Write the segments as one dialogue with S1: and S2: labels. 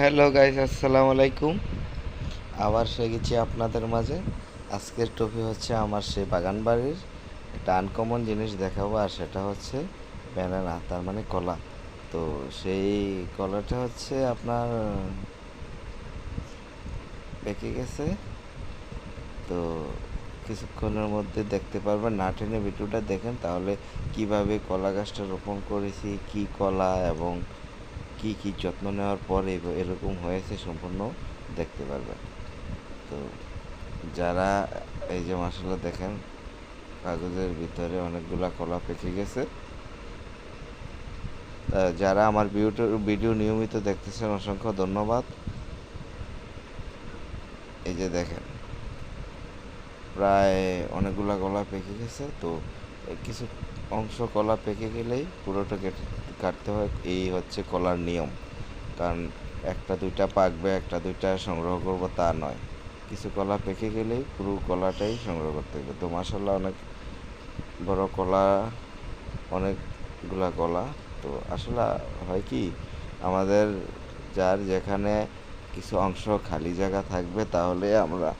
S1: Hello guys আসসালামু আলাইকুম। আবার সে গেছি আপনাদের মাঝে। আজকের টপি হচ্ছে আমার সেই বাগান বাড়ির একটা আনকমন জিনিস দেখাবো, আর সেটা হচ্ছে ব্যানানা তার মানে কলা। তো সেই কলাটা হচ্ছে আপনার, পেকে গেছে। তো কিছুক্ষণের মধ্যে দেখতে পারবেন, না টেনে ভিডিওটা দেখেন, তাহলে কীভাবে কলা গাছটা রোপণ করেছি, কি কলা এবং কি কি যত্ন নেওয়ার পরে এরকম হয়েছে সম্পূর্ণ দেখতে পারবেন। তো যারা, এই যে মশলা দেখেন, কাগজের ভিতরে অনেকগুলা কলা পেকে গেছে। যারা আমার ভিডিও নিয়মিত দেখতেছেন, অসংখ্য ধন্যবাদ। এই যে দেখেন, প্রায় অনেকগুলা কলা পেকে গেছে। তো কিছু অংশ কলা পেকে গেলেই পুরোটা কেটে কাটতে হয়, এই হচ্ছে কলার নিয়ম। কারণ একটা দুইটা পাকবে, একটা দুইটা সংগ্রহ করব, তা নয়। কিছু কলা পেকে গেলেই পুরো কলাটাই সংগ্রহ করতে হবে। তো মাসাল্লাহ অনেক বড় কলা, অনেকগুলা কলা। তো আসলে হয় কি, আমাদের যার যেখানে কিছু অংশ খালি জায়গা থাকবে, তাহলে আমরা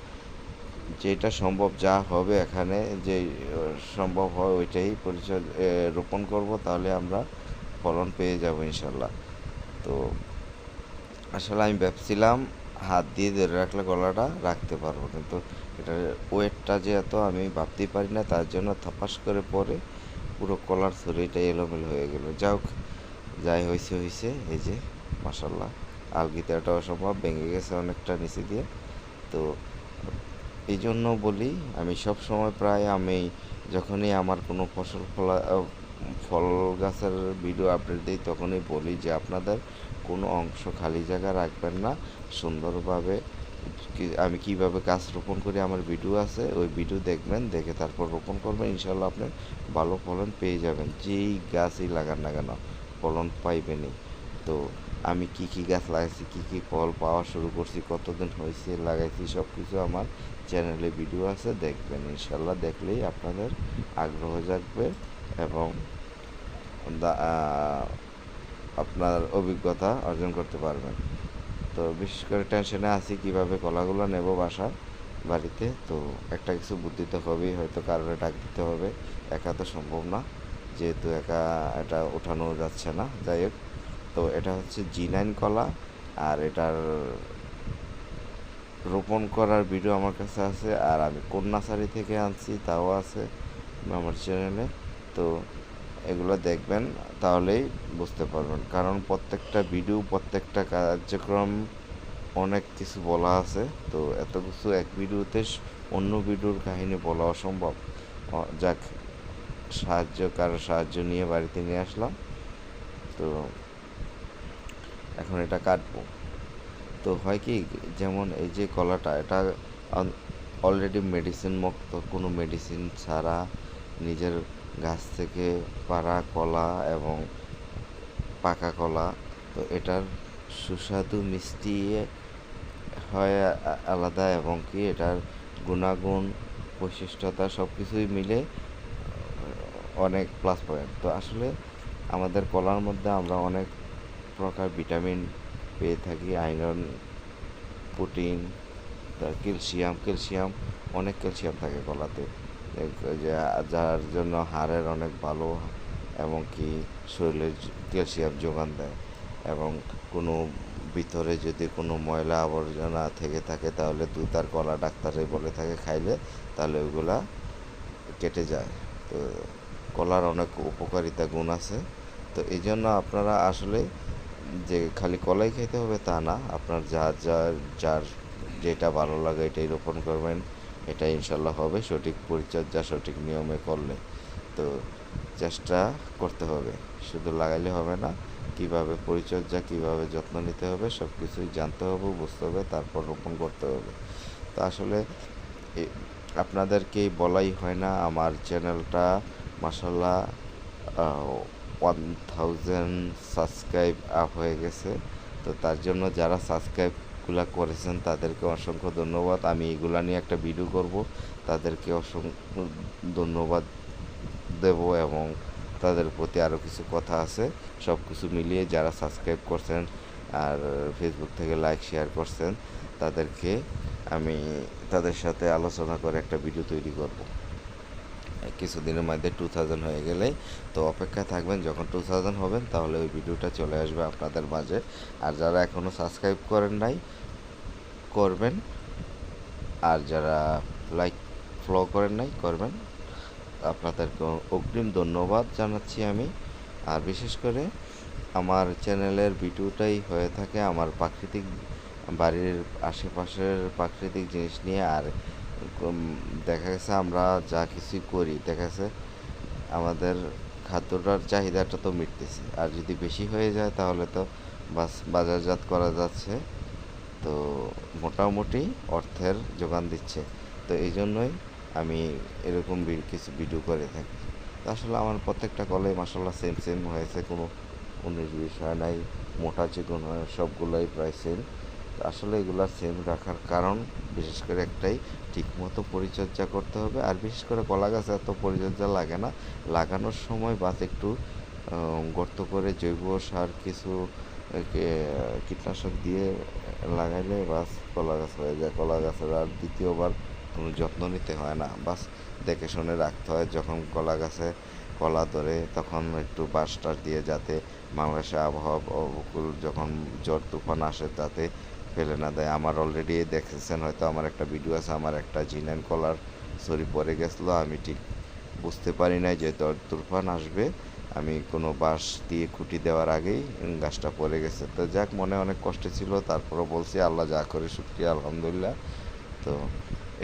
S1: যেটা সম্ভব যা হবে এখানে, যে সম্ভব হয় ওইটাই পরিচয় রোপণ করব। তাহলে আমরা ফলন পেয়ে যাব ইনশাল্লাহ। তো আসলে আমি ভাবছিলাম হাত দিয়ে ধরে রাখলে গলাটা রাখতে পারব, কিন্তু এটার ওয়েটটা যে এত আমি ভাবতেই পারি না, তার জন্য থাপাস করে পরে পুরো কলার ছড়িটা এলোমেলো হয়ে গেল। যাই হোক, যাই হয়েছে হয়েছে এই যে মাসাল্লাহ আলগিতাটা অসম্ভব ভেঙে গেছে অনেকটা নিচে দিয়ে। তো এই জন্য বলি, আমি সব সময় প্রায় আমি যখনই আমার কোনো ফসল ফলা ফল গাছের ভিডিও আপডেট দিই, তখনই বলি যে আপনাদের কোনো অংশ খালি জায়গা রাখবেন না। সুন্দরভাবে আমি কীভাবে গাছ রোপণ করি, আমার ভিডিও আছে, ওই ভিডিও দেখবেন, দেখে তারপর রোপণ করবেন। ইনশাল্লাহ আপনি ভালো ফলন পেয়ে যাবেন। যেই গাছই লাগান না কেন, ফলন পাইবেনই। তো আমি কি কি গাছ লাগাইছি, কি কি ফল পাওয়া শুরু করছি, কতদিন হয়েছে লাগাইছি সব কিছু আমার চ্যানেলে ভিডিও আছে, দেখবেন। ইনশাল্লাহ দেখলেই আপনাদের আগ্রহ জাগবে। এবং আপনার অভিজ্ঞতা অর্জন করতে পারবেন। তো বিশেষ করে টেনশনে আছি কীভাবে কলাগুলো নেব বাসা বাড়িতে। তো একটা কিছু বুদ্ধি তো হবেই, হয়তো কারণে ডাক দিতে হবে। একা তো সম্ভব না, যেহেতু একা এটা ওঠানো যাচ্ছে না, যাই হোক। তো এটা হচ্ছে জি নাইন কলা, আর এটার রোপণ করার ভিডিও আমার কাছে আছে, আর আমি কোন নার্সারি থেকে আনছি, তাও আছে আমার চ্যানেলে তো এগুলো দেখবেন, তাহলেই বুঝতে পারবেন। কারণ প্রত্যেকটা ভিডিও প্রত্যেকটা কার্যক্রম অনেক কিছু বলা আছে। তো এত কিছু এক ভিডিওতে অন্য ভিডিওর কাহিনী বলা অসম্ভব। যাক, সাহায্য, কারও সাহায্য নিয়ে বাড়িতে নিয়ে আসলাম। তো এখন এটা কাটবো। তো হয় কি, যেমন এই যে কলাটা এটা অলরেডি মেডিসিন মুক্ত, কোনো মেডিসিন ছাড়া নিজের গাছ থেকে পাড়া কলা এবং পাকা কলা, তো এটার সুস্বাদু মিষ্টি হয় আলাদা এবং কি এটার গুণাগুণ, বৈশিষ্ট্যতা সব কিছুই মিলে অনেক প্লাস পয়েন্ট তো আসলে আমাদের কলার মধ্যে আমরা অনেক প্রকার ভিটামিন পেয়ে থাকি আয়রন প্রোটিন ক্যালসিয়াম ক্যালসিয়াম অনেক ক্যালসিয়াম থাকে কলাতে। যার জন্য হাড়ের অনেক ভালো এবং কি শরীরে ক্যালসিয়াম যোগান দেয় এবং কোনো ভিতরে যদি কোনো ময়লা আবর্জনা থেকে থাকে তাহলে দুধ আর কলা ডাক্তারে বলে থাকে খাইলে তাহলে ওইগুলা কেটে যায়। তো কলার অনেক উপকারিতা গুণ আছে। তো এই জন্য আপনারা আসলে যে খালি কলাই খেতে হবে তা না, আপনার যা যার যার যেটা ভালো লাগে এটাই রোপণ করবেন। এটা ইনশাল্লাহ হবে, সঠিক পরিচর্যা, সঠিক নিয়মে করলে তো চেষ্টা করতে হবে। শুধু লাগাইলে হবে না, কীভাবে পরিচর্যা, কীভাবে যত্ন নিতে হবে সব কিছুই জানতে হবে, বুঝতে হবে, তারপর রোপণ করতে হবে। তো আসলে এ- আপনাদেরকে বলাই হয় না, আমার চ্যানেলটা মাসাল্লাহ ওয়ান থাউজেন্ড সাবস্ক্রাইব আপ হয়ে গেছে। তো তার জন্য যারা সাবস্ক্রাইবগুলো করেছেন, তাদেরকে অসংখ্য ধন্যবাদ। আমি এগুলা নিয়ে একটা ভিডিও করব, তাদেরকে অসংখ্য ধন্যবাদ দেব এবং তাদের প্রতি আরও কিছু কথা আছে। সব কিছু মিলিয়ে যারা সাবস্ক্রাইব করছেন আর ফেসবুক থেকে লাইক শেয়ার করছেন, তাদেরকে আমি তাদের সাথে আলোচনা করে একটা ভিডিও তৈরি করব। কিছুদিনের মধ্যে টু থাউজেন্ড হয়ে গেলেই তো অপেক্ষায় থাকবেন, যখন টু থাউজেন্ড হবেন তাহলে ওই ভিডিওটা চলে আসবে আপনাদের মাঝে। আর যারা এখনও সাবস্ক্রাইব করেন নাই, করবেন। আর যারা লাইক ফলো করেন নাই, করবেন। আপনাদেরকে অগ্রিম ধন্যবাদ জানাচ্ছি আমি। আর বিশেষ করে আমার চ্যানেলের ভিডিওটাই হয়ে থাকে আমার প্রাকৃতিক বাড়ির আশেপাশের প্রাকৃতিক জিনিস নিয়ে। আর দেখা গেছে আমরা যা কিছুই করি, দেখা গেছে আমাদের খাদ্যটার চাহিদাটা তো মিটতেছে। আর যদি বেশি হয়ে যায় তাহলে তো বাস বাজারজাত করা যাচ্ছে। তো মোটামুটি অর্থের যোগান দিচ্ছে। তো এই জন্যই আমি এরকম কিছু ভিডিও করে থাকি। আসলে আমার প্রত্যেকটা কলে মাসাল্লাহ সেম সেম হয়েছে। কোনো উনিশ, বিশ হয় নাই, মোটা চিকন হয় সবগুলোই প্রায় সেম আসলে এগুলা সেম রাখার কারণ, বিশেষ করে একটাই, ঠিকমতো পরিচর্যা করতে হবে। আর বিশেষ করে কলা গাছে এত পরিচর্যা লাগে না, লাগানোর সময় বাস একটু গর্ত করে জৈব সার কিছু কীটনাশক দিয়ে লাগাইলে বাস কলা গাছ হয়ে যায়। কলা গাছের আর দ্বিতীয়বার কোনো যত্ন নিতে হয় না। বাস দেখে শুনে রাখতে হয়, যখন কলা গাছে কলা ধরে তখন একটু বাঁশ টাস দিয়ে যাতে বাংলাদেশে আবহাওয়া উপকূল যখন ঝড় তুফান আসে তাতে ফেলে না দেয়। আমার অলরেডি দেখেছেন, হয়তো আমার একটা ভিডিও আছে, আমার একটা জিনান কলার সরি পরে গেছিল। আমি ঠিক বুঝতে পারি নাই যে তুফান আসবে। আমি কোনো বাঁশ দিয়ে খুঁটি দেওয়ার আগেই গাছটা পড়ে গেছে। তো যাক, মনে অনেক কষ্ট ছিল, তারপরও বলছি, আল্লাহ যা করে, শুক্রিয়া, আলহামদুলিল্লাহ। তো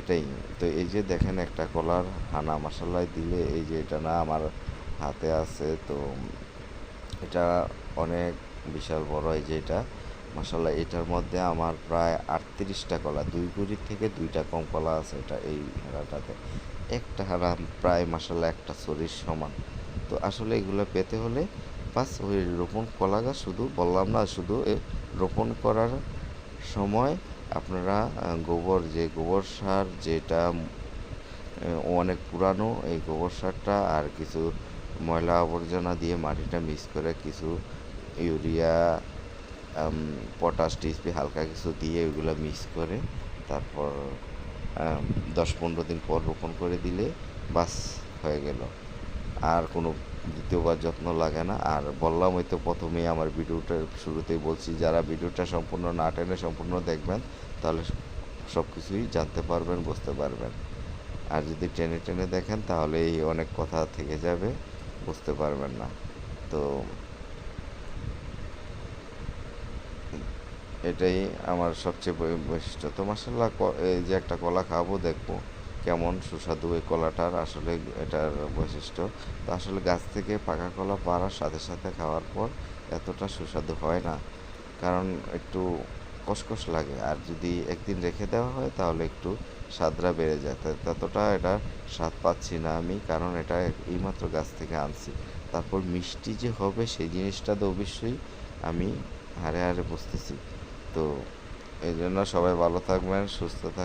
S1: এটাই, তো এই যে দেখেন একটা কলার হানা মশালায় দিলে, এই যে এটা না আমার হাতে আছে, তো এটা অনেক বিশাল বড়, এই যে এটা। মশালা এটার মধ্যে আমার প্রায় আটত্রিশটা কলা, দুই কুড়ির থেকে দুইটা কম কলা আছে এটা এই হারাটাতে একটা হারা প্রায় মশালা একটা শরীর সমান। তো আসলে এগুলো পেতে হলে বাস ওই রোপণ কলা গাছ শুধু বললাম না, শুধু রোপণ করার সময় আপনারা গোবর, যে গোবর সার যেটা অনেক পুরানো এই গোবর সারটা আর কিছু ময়লা আবর্জনা দিয়ে মাটিটা মিক্স করে কিছু ইউরিয়া পটাশ টিএসপি হালকা কিছু দিয়ে ওইগুলো মিক্স করে তারপর দশ পনেরো দিন পর রোপণ করে দিলে বাস হয়ে গেল। আর কোনো দ্বিতীয়বার যত্ন লাগে না। আর বললাম ওই তো প্রথমেই আমার ভিডিওটার শুরুতেই বলছি, যারা ভিডিওটা সম্পূর্ণ না টেনে সম্পূর্ণ দেখবেন, তাহলে সব কিছুই জানতে পারবেন, বুঝতে পারবেন। আর যদি টেনে টেনে দেখেন, তাহলে এই অনেক কথা থেকে যাবে, বুঝতে পারবেন না। তো এটাই আমার সবচেয়ে বৈশিষ্ট্য। তো মাসাল্লাহ এই যে একটা কলা খাব দেখব কেমন সুস্বাদু এই কলাটার আসলে এটার বৈশিষ্ট্য। তো আসলে গাছ থেকে পাকা কলা পাড়ার সাথে সাথে খাওয়ার পর এতটা সুস্বাদু হয় না। কারণ একটু কষকষ লাগে। আর যদি একদিন রেখে দেওয়া হয়, তাহলে একটু স্বাদটা বেড়ে যায়। ততটা এটা স্বাদ পাচ্ছি না আমি, কারণ এটা এইমাত্র গাছ থেকে আনছি। তারপর মিষ্টি যে হবে, সেই জিনিসটা তো অবশ্যই আমি হারে হারে বুঝতেছি। তো এই জন্য সবাই ভালো থাকবেন সুস্থ থাকবেন।